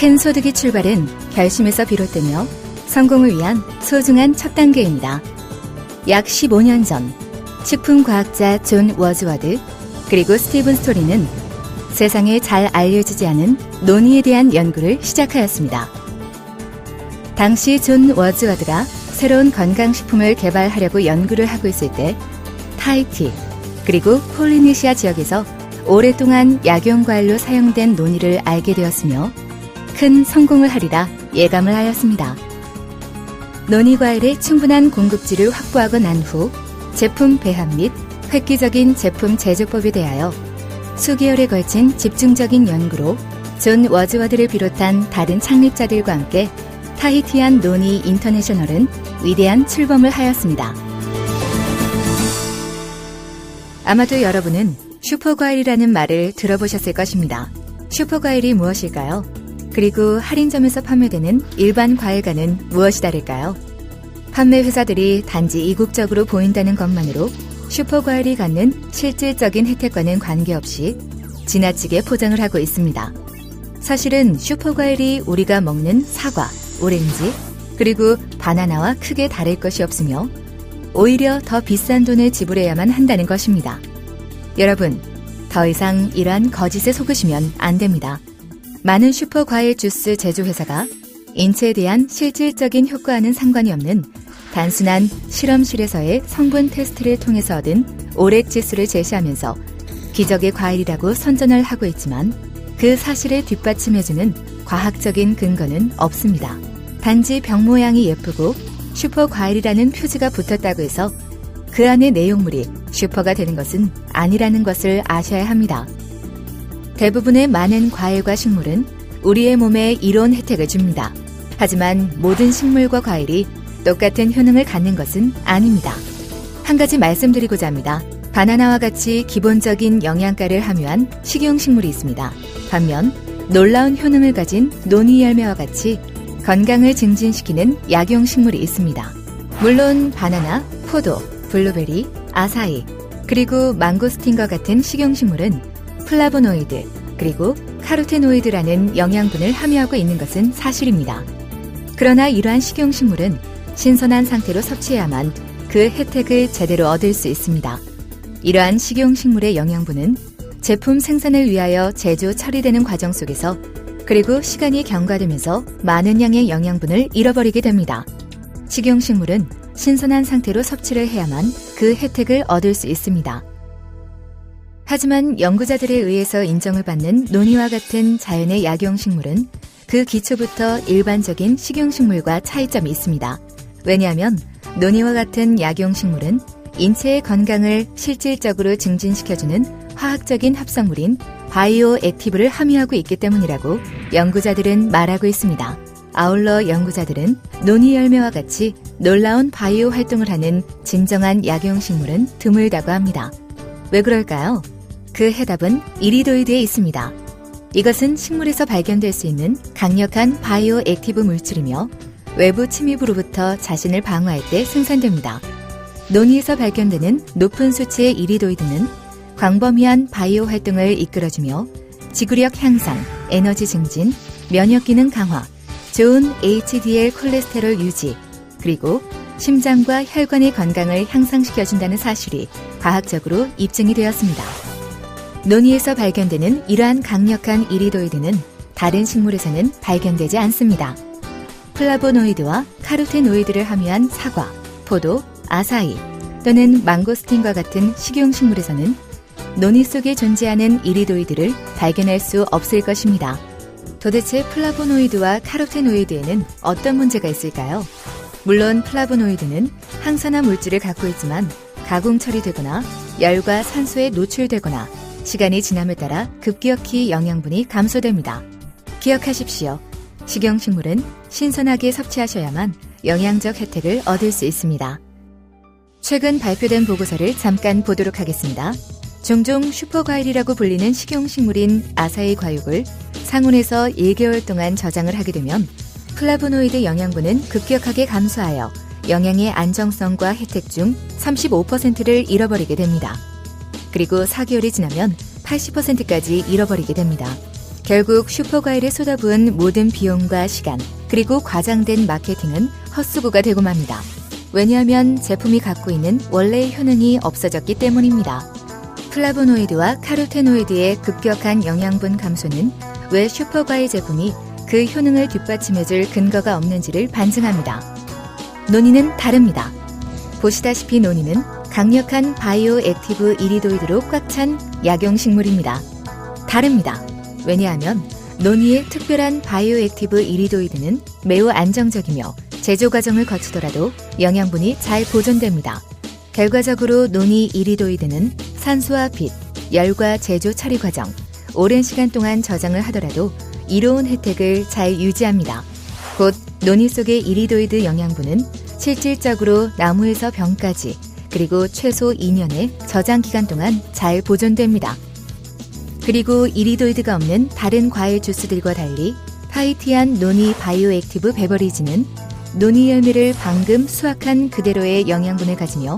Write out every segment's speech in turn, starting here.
큰 소득이 출발은 결심에서 비롯되며 성공을 위한 소중한 첫 단계입니다. 약 15년 전 식품과학자 존 워즈워드 그리고 스티븐 스토리는 세상에 잘 알려지지 않은 논의에 대한 연구를 시작하였습니다. 당시 존 워즈워드가 새로운 건강식품을 개발하려고 연구를 하고 있을 때 타이티 그리고 폴리네시아 지역에서 오랫동안 약용과일로 사용된 논의를 알게 되었으며 큰 성공을 하리라 예감을 하였습니다. 논의 과일의 충분한 공급지를 확보하고 난 후 제품 배합 및 획기적인 제품 제조법에 대하여 수개월에 걸친 집중적인 연구로 존 워즈워드를 비롯한 다른 창립자들과 함께 타히티안 논의 인터내셔널은 위대한 출범을 하였습니다. 아마도 여러분은 슈퍼과일이라는 말을 들어보셨을 것입니다. 슈퍼과일이 무엇일까요? 그리고 할인점에서 판매되는 일반 과일과는 무엇이 다를까요? 판매 회사들이 단지 이국적으로 보인다는 것만으로 슈퍼과일이 갖는 실질적인 혜택과는 관계없이 지나치게 포장을 하고 있습니다. 사실은 슈퍼과일이 우리가 먹는 사과, 오렌지, 그리고 바나나와 크게 다를 것이 없으며 오히려 더 비싼 돈을 지불해야만 한다는 것입니다. 여러분, 더 이상 이러한 거짓에 속으시면 안 됩니다. 많은 슈퍼 과일 주스 제조 회사가 인체에 대한 실질적인 효과와는 상관이 없는 단순한 실험실에서의 성분 테스트를 통해서 얻은 오렉 지수를 제시하면서 기적의 과일이라고 선전을 하고 있지만 그 사실을 뒷받침해주는 과학적인 근거는 없습니다. 단지 병 모양이 예쁘고 슈퍼 과일이라는 표지가 붙었다고 해서 그 안의 내용물이 슈퍼가 되는 것은 아니라는 것을 아셔야 합니다. 대부분의 많은 과일과 식물은 우리의 몸에 이로운 혜택을 줍니다. 하지만 모든 식물과 과일이 똑같은 효능을 갖는 것은 아닙니다. 한 가지 말씀드리고자 합니다. 바나나와 같이 기본적인 영양가를 함유한 식용식물이 있습니다. 반면 놀라운 효능을 가진 노니 열매와 같이 건강을 증진시키는 약용식물이 있습니다. 물론 바나나, 포도, 블루베리, 아사히, 그리고 망고스틴과 같은 식용식물은 플라보노이드, 그리고 카로테노이드라는 영양분을 함유하고 있는 것은 사실입니다. 그러나 이러한 식용식물은 신선한 상태로 섭취해야만 그 혜택을 제대로 얻을 수 있습니다. 이러한 식용식물의 영양분은 제품 생산을 위하여 제조 처리되는 과정 속에서 그리고 시간이 경과되면서 많은 양의 영양분을 잃어버리게 됩니다. 식용식물은 신선한 상태로 섭취를 해야만 그 혜택을 얻을 수 있습니다. 하지만 연구자들에 의해서 인정을 받는 논이와 같은 자연의 약용식물은 그 기초부터 일반적인 식용식물과 차이점이 있습니다. 왜냐하면 논이와 같은 약용식물은 인체의 건강을 실질적으로 증진시켜주는 화학적인 합성물인 바이오 액티브를 함유하고 있기 때문이라고 연구자들은 말하고 있습니다. 아울러 연구자들은 논이 열매와 같이 놀라운 바이오 활동을 하는 진정한 약용식물은 드물다고 합니다. 왜 그럴까요? 그 해답은 이리도이드에 있습니다. 이것은 식물에서 발견될 수 있는 강력한 바이오 액티브 물질이며 외부 침입으로부터 자신을 방어할 때 생산됩니다. 논이에서 발견되는 높은 수치의 이리도이드는 광범위한 바이오 활동을 이끌어주며 지구력 향상, 에너지 증진, 면역 기능 강화, 좋은 HDL 콜레스테롤 유지, 그리고 심장과 혈관의 건강을 향상시켜준다는 사실이 과학적으로 입증이 되었습니다. 논이에서 발견되는 이러한 강력한 이리도이드는 다른 식물에서는 발견되지 않습니다. 플라보노이드와 카로테노이드를 함유한 사과, 포도, 아사히 또는 망고스틴과 같은 식용식물에서는 논이 속에 존재하는 이리도이드를 발견할 수 없을 것입니다. 도대체 플라보노이드와 카로테노이드에는 어떤 문제가 있을까요? 물론 플라보노이드는 항산화 물질을 갖고 있지만 가공 처리되거나 열과 산소에 노출되거나 시간이 지남에 따라 급격히 영양분이 감소됩니다. 기억하십시오. 식용식물은 신선하게 섭취하셔야만 영양적 혜택을 얻을 수 있습니다. 최근 발표된 보고서를 잠깐 보도록 하겠습니다. 종종 슈퍼과일이라고 불리는 식용식물인 아사히 과육을 상온에서 1개월 동안 저장을 하게 되면 플라보노이드 영양분은 급격하게 감소하여 영양의 안정성과 혜택 중 35%를 잃어버리게 됩니다. 그리고 4개월이 지나면 80%까지 잃어버리게 됩니다. 결국 슈퍼과일에 쏟아부은 모든 비용과 시간, 그리고 과장된 마케팅은 헛수고가 되고 맙니다. 왜냐하면 제품이 갖고 있는 원래의 효능이 없어졌기 때문입니다. 플라보노이드와 카로테노이드의 급격한 영양분 감소는 왜 슈퍼과일 제품이 그 효능을 뒷받침해줄 근거가 없는지를 반증합니다. 논의는 다릅니다. 보시다시피 논의는 강력한 바이오 액티브 이리도이드로 꽉 찬 약용식물입니다. 다릅니다. 왜냐하면 논의의 특별한 바이오 액티브 이리도이드는 매우 안정적이며 제조 과정을 거치더라도 영양분이 잘 보존됩니다. 결과적으로 논의 이리도이드는 산소와 빛, 열과 제조 처리 과정, 오랜 시간 동안 저장을 하더라도 이로운 혜택을 잘 유지합니다. 곧 논의 속의 이리도이드 영양분은 실질적으로 나무에서 병까지 그리고 최소 2년의 저장 기간 동안 잘 보존됩니다. 그리고 이리도이드가 없는 다른 과일 주스들과 달리 타이티안 노니 바이오 액티브 베버리지는 노니 열매를 방금 수확한 그대로의 영양분을 가지며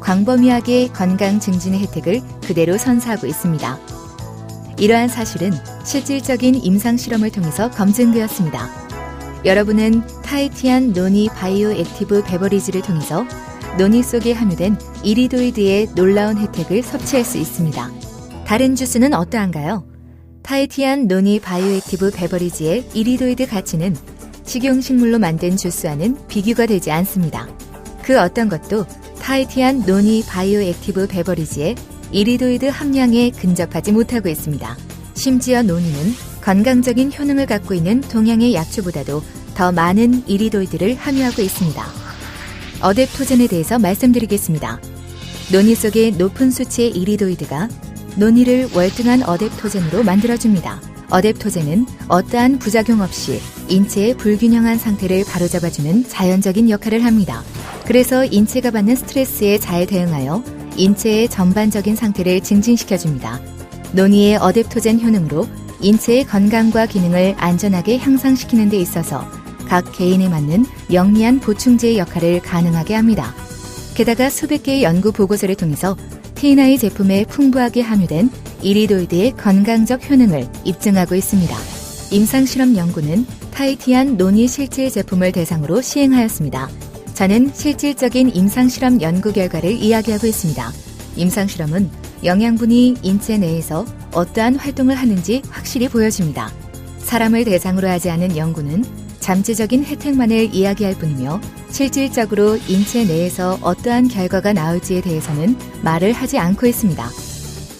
광범위하게 건강 증진의 혜택을 그대로 선사하고 있습니다. 이러한 사실은 실질적인 임상 실험을 통해서 검증되었습니다. 여러분은 타이티안 노니 바이오 액티브 베버리지를 통해서 노니 속에 함유된 이리도이드의 놀라운 혜택을 섭취할 수 있습니다. 다른 주스는 어떠한가요? 타이티안 노니 바이오액티브 베버리지의 이리도이드 가치는 식용식물로 만든 주스와는 비교가 되지 않습니다. 그 어떤 것도 타이티안 노니 바이오액티브 베버리지의 이리도이드 함량에 근접하지 못하고 있습니다. 심지어 노니는 건강적인 효능을 갖고 있는 동양의 약초보다도 더 많은 이리도이드를 함유하고 있습니다. 어댑토젠에 대해서 말씀드리겠습니다. 노니 속의 높은 수치의 이리도이드가 노니를 월등한 어댑토젠으로 만들어줍니다. 어댑토젠은 어떠한 부작용 없이 인체의 불균형한 상태를 바로잡아주는 자연적인 역할을 합니다. 그래서 인체가 받는 스트레스에 잘 대응하여 인체의 전반적인 상태를 증진시켜줍니다. 노니의 어댑토젠 효능으로 인체의 건강과 기능을 안전하게 향상시키는 데 있어서 각 개인에 맞는 영리한 보충제의 역할을 가능하게 합니다. 게다가 수백 개의 연구 보고서를 통해서 TNI 제품에 풍부하게 함유된 이리도이드의 건강적 효능을 입증하고 있습니다. 임상실험 연구는 타이티안 노니 실질 제품을 대상으로 시행하였습니다. 저는 실질적인 임상실험 연구 결과를 이야기하고 있습니다. 임상실험은 영양분이 인체 내에서 어떠한 활동을 하는지 확실히 보여줍니다. 사람을 대상으로 하지 않은 연구는 잠재적인 혜택만을 이야기할 뿐이며 실질적으로 인체 내에서 어떠한 결과가 나올지에 대해서는 말을 하지 않고 있습니다.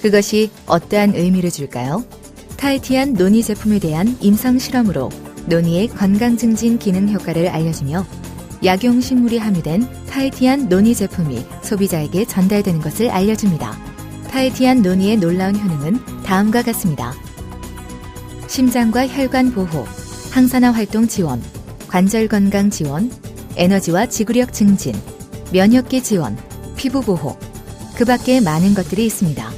그것이 어떠한 의미를 줄까요? 타이티안 노니 제품에 대한 임상 실험으로 노니의 건강 증진 기능 효과를 알려주며 약용 식물이 함유된 타이티안 노니 제품이 소비자에게 전달되는 것을 알려줍니다. 타이티안 노니의 놀라운 효능은 다음과 같습니다. 심장과 혈관 보호, 항산화 활동 지원, 관절 건강 지원, 에너지와 지구력 증진, 면역계 지원, 피부 보호, 그 밖에 많은 것들이 있습니다.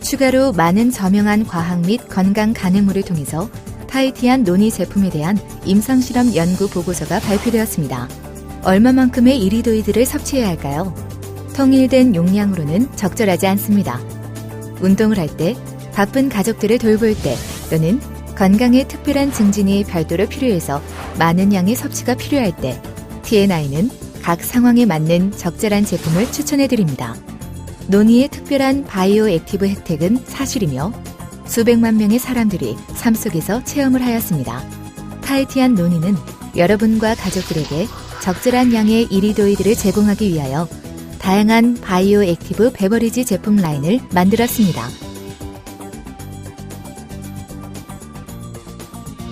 추가로 많은 저명한 과학 및 건강 가능물을 통해서 타이티안 노니 제품에 대한 임상실험 연구 보고서가 발표되었습니다. 얼마만큼의 이리도이드를 섭취해야 할까요? 통일된 용량으로는 적절하지 않습니다. 운동을 할 때, 바쁜 가족들을 돌볼 때, 또는 건강에 특별한 증진이 별도로 필요해서 많은 양의 섭취가 필요할 때, TNI는 각 상황에 맞는 적절한 제품을 추천해 드립니다. 논의의 특별한 바이오 액티브 혜택은 사실이며 수백만 명의 사람들이 삶 속에서 체험을 하였습니다. 타이티안 논의는 여러분과 가족들에게 적절한 양의 이리도이드를 제공하기 위하여 다양한 바이오 액티브 베버리지 제품 라인을 만들었습니다.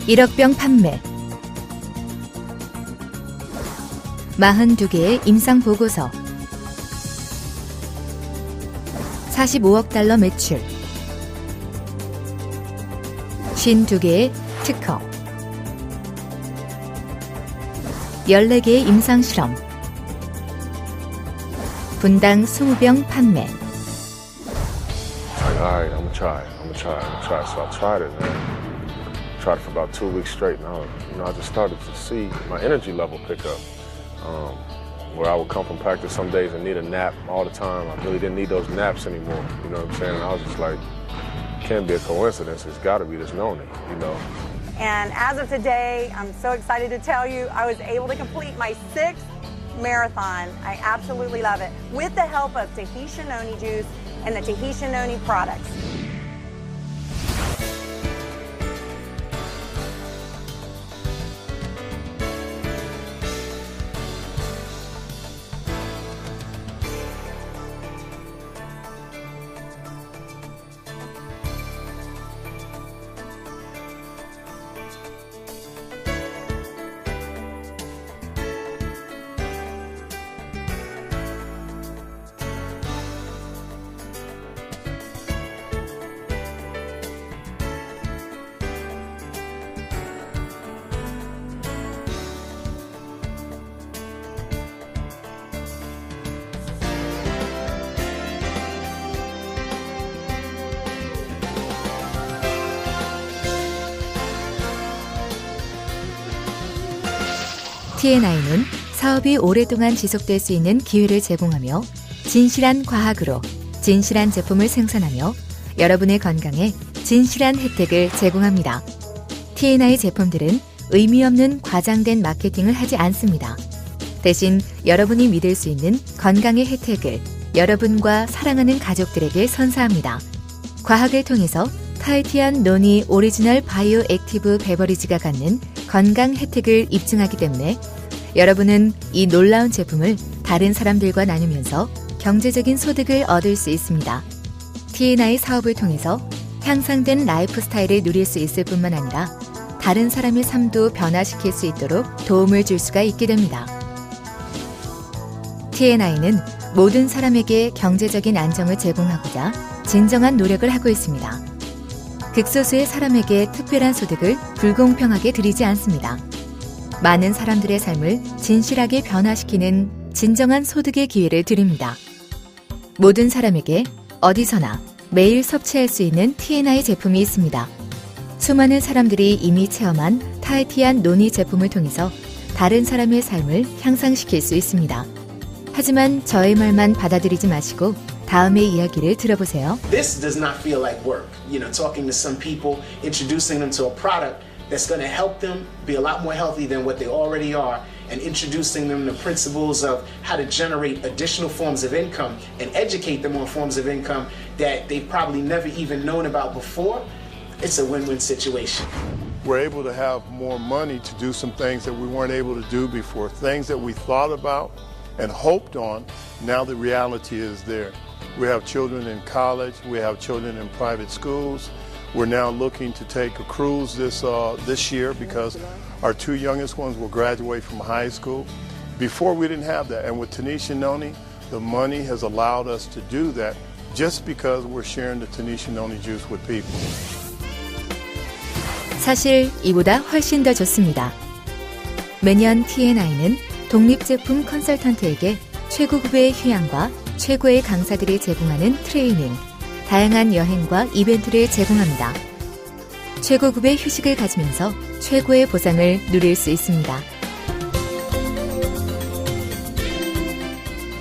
1억 병 판매 42개의 임상 보고서 45억 달러 매출 52개의 특허 14개의 임상 실험 분당 20병 판매 Alright, I'm gonna try. I'm gonna try. I'm gonna try. So I tried it, man. Tried it for about two weeks straight. Now, you know, I just started to see my energy level pick up. Um, where I would come from practice some days and need a nap all the time. I really didn't need those naps anymore. You know what I'm saying? And I was just like can't be a coincidence. It's got to be this Noni, you know. And as of today, I'm so excited to tell you I was able to complete my sixth marathon. I absolutely love it with the help of Tahitian Noni juice and the Tahitian Noni products. TNI는 사업이 오랫동안 지속될 수 있는 기회를 제공하며 진실한 과학으로 진실한 제품을 생산하며 여러분의 건강에 진실한 혜택을 제공합니다. TNI 제품들은 의미 없는 과장된 마케팅을 하지 않습니다. 대신 여러분이 믿을 수 있는 건강의 혜택을 여러분과 사랑하는 가족들에게 선사합니다. 과학을 통해서 타이티안 노니 오리지널 바이오 액티브 베버리지가 갖는 건강 혜택을 입증하기 때문에 여러분은 이 놀라운 제품을 다른 사람들과 나누면서 경제적인 소득을 얻을 수 있습니다. TNI 사업을 통해서 향상된 라이프 스타일을 누릴 수 있을 뿐만 아니라 다른 사람의 삶도 변화시킬 수 있도록 도움을 줄 수가 있게 됩니다. TNI는 모든 사람에게 경제적인 안정을 제공하고자 진정한 노력을 하고 있습니다. 극소수의 사람에게 특별한 소득을 불공평하게 드리지 않습니다. 많은 사람들의 삶을 진실하게 변화시키는 진정한 소득의 기회를 드립니다. 모든 사람에게 어디서나 매일 섭취할 수 있는 TNI 제품이 있습니다. 수많은 사람들이 이미 체험한 타이티안 노니 제품을 통해서 다른 사람의 삶을 향상시킬 수 있습니다. 하지만 저의 말만 받아들이지 마시고 다음의 이야기를 들어보세요. This does not feel like work. You know, talking to some people, introducing them to a product that's going to help them be a lot more healthy than what they already are, and introducing them to principles of how to generate additional forms of income and educate them on forms of income that they've probably never even known about before. It's a win win situation. we're able to have more money to do some things that we weren't able to do before. Things that we thought about and hoped on, now the reality is there. We have children in college, we have children in private schools. We're now looking to take a cruise this, uh, this year because our two youngest ones will graduate from high school. Before we didn't have that, and with Tanisha Noni, the money has allowed us to do that just because we're sharing the Tanisha Noni juice with people. 사실 이보다 훨씬 더 좋습니다. 매년 TNI는 독립제품 컨설턴트에게 최고급의 휴양과 최고의 강사들이 제공하는 트레이닝, 다양한 여행과 이벤트를 제공합니다. 최고급의 휴식을 가지면서 최고의 보상을 누릴 수 있습니다.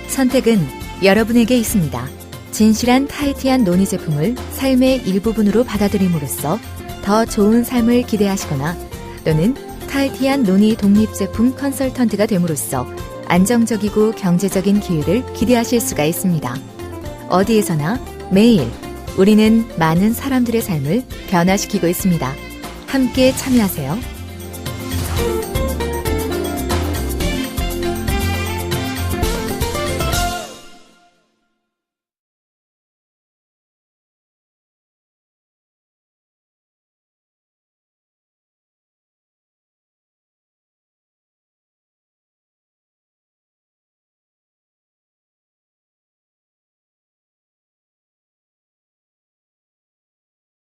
선택은 여러분에게 있습니다. 진실한 타이티한 노니 제품을 삶의 일부분으로 받아들임으로써 더 좋은 삶을 기대하시거나 또는 타이티한 노니 독립 제품 컨설턴트가 됨으로써 안정적이고 경제적인 기회를 기대하실 수가 있습니다. 어디에서나 매일 우리는 많은 사람들의 삶을 변화시키고 있습니다. 함께 참여하세요.